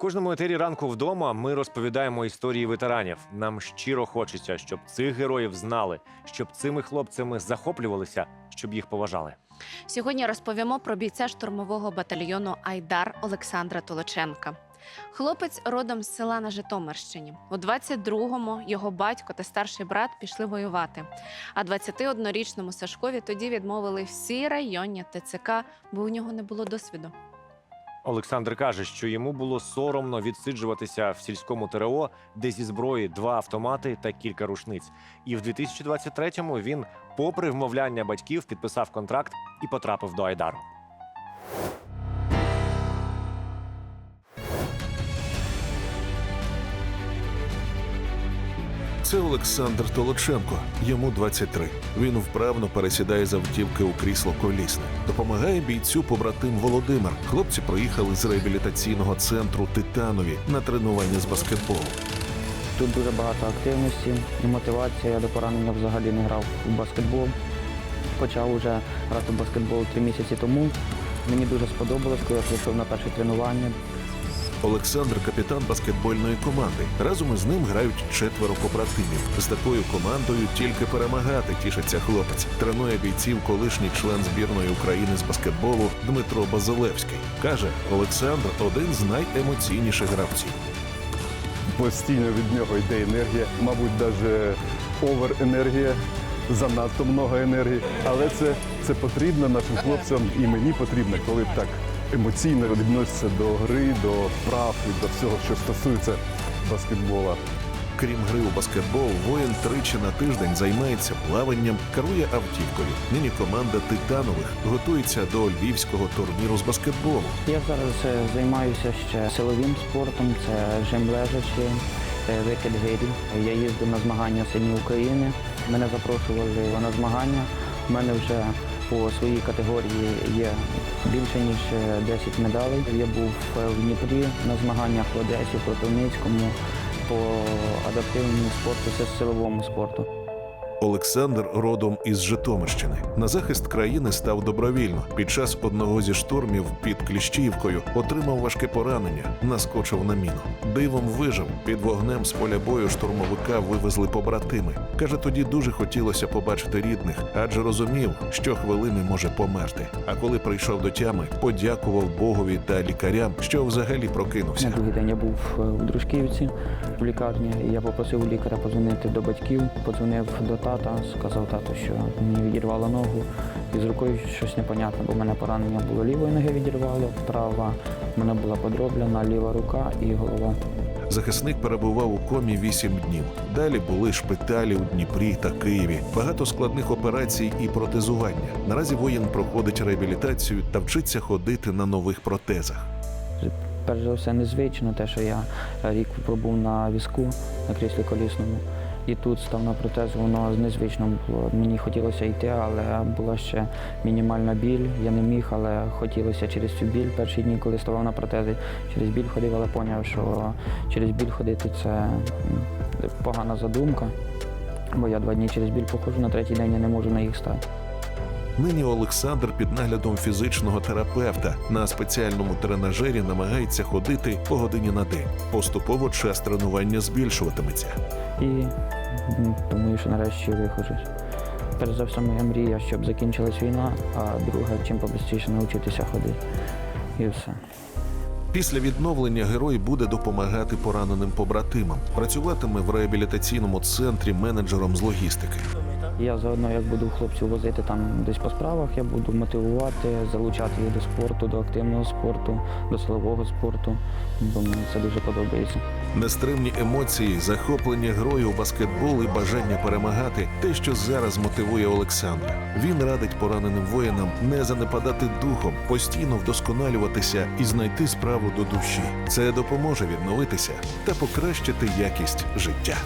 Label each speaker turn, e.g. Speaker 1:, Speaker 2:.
Speaker 1: кожному етері ранку вдома ми розповідаємо історії ветеранів. Нам щиро хочеться, щоб цих героїв знали, щоб цими хлопцями захоплювалися, щоб їх поважали.
Speaker 2: Сьогодні розповімо про бійця штурмового батальйону Айдар Олександра Толоченка. Хлопець родом з села на Житомирщині. У 22-му його батько та старший брат пішли воювати. А 21-річному Сашкові тоді відмовили всі районні ТЦК, бо у нього не було досвіду.
Speaker 1: Олександр каже, що йому було соромно відсиджуватися в сільському ТРО, де зі зброї два автомати та кілька рушниць. І в 2023-му він, попри вмовляння батьків, підписав контракт і потрапив до Айдару.
Speaker 3: Це Олександр Толоченко. Йому 23. Він вправно пересідає з автівки у крісло колісне. Допомагає бійцю побратим Володимир. Хлопці проїхали з реабілітаційного центру Титанові на тренування з баскетболу.
Speaker 4: Тут дуже багато активності і мотивація. Я до поранення взагалі не грав у баскетбол. Почав уже грати в баскетбол три місяці тому. Мені дуже сподобалось, коли я прийшов на перше тренування.
Speaker 3: Олександр капітан баскетбольної команди. Разом із ним грають четверо побратимів. З такою командою тільки перемагати тішиться хлопець. Тренує бійців колишній член збірної України з баскетболу Дмитро Базилевський. Каже, Олександр один з найемоційніших гравців.
Speaker 5: постійно від нього йде енергія, мабуть, навіть овер-енергія, занадто много енергії. Але це, це потрібно нашим хлопцям і мені потрібно, коли так емоційно відносяться до гри, до вправ і до всього, що стосується баскетбола.
Speaker 3: Крім гри у баскетбол, воїн тричі на тиждень займається плаванням, керує автівкою. Нині команда титанових готується до львівського турніру з баскетболу.
Speaker 4: Я зараз е, займаюся ще силовим спортом, це жим лежачі, е, викид гирів. Я їздив на змагання сині України. Мене запрошували на змагання. У мене вже по своїй категорії є більше ніж е, 10 медалей. Я був е, в Дніпрі на змаганнях в Одесі, в Кропивницькому по адаптивному спорту, це силовому спорту.
Speaker 3: Олександр родом із Житомирщини. На захист країни став добровільно. Під час одного зі штурмів під Кліщіївкою отримав важке поранення, наскочив на міну. Дивом вижив. Під вогнем з поля бою штурмовика вивезли побратими. Каже, тоді дуже хотілося побачити рідних, адже розумів, що хвилини може померти. А коли прийшов до тями, подякував Богові та лікарям, що взагалі
Speaker 4: На
Speaker 3: прокинувся.
Speaker 4: другий день я був е, у Дружківці в лікарні. і Я попросив лікаря подзвонити до батьків, подзвонив до тата, сказав тату, що мені відірвало ногу. І з рукою щось непонятне, бо в мене поранення було лівої ноги відірвало, права в мене була подроблена, ліва рука і голова.
Speaker 3: Захисник перебував у комі 8 днів. Далі були шпиталі у Дніпрі та Києві, багато складних операцій і протезування. Наразі воїн проходить реабілітацію та вчиться ходити на нових протезах.
Speaker 4: Перш за все, незвично те, що я рік пробув на візку на кріслі колісному. І тут став на протез, воно незвично було. Мені хотілося йти, але була ще мінімальна біль. Я не міг, але хотілося через цю біль. Перші дні, коли ставав на протези, через біль ходив, але зрозумів, що через біль ходити це погана задумка. Бо я два дні через біль походжу, на третій день я не можу на їх стати.
Speaker 3: Нині Олександр під наглядом фізичного терапевта на спеціальному тренажері намагається ходити по годині на день. Поступово час тренування збільшуватиметься.
Speaker 4: І думаю, що нарешті вихожусь. Перш за все, моя мрія, щоб закінчилась війна, а друге, чим побистріше навчитися ходити. І все.
Speaker 3: Після відновлення герой буде допомагати пораненим побратимам. Працюватиме в реабілітаційному центрі менеджером з логістики.
Speaker 4: Я заодно, як буду хлопців возити там десь по справах, я буду мотивувати, залучати їх до спорту, до активного спорту, до силового спорту, бо мені це дуже подобається.
Speaker 3: Нестримні емоції, захоплення грою у баскетбол і бажання перемагати те, що зараз мотивує Олександра. Він радить пораненим воїнам не занепадати духом, постійно вдосконалюватися і знайти справу до душі. Це допоможе відновитися та покращити якість життя.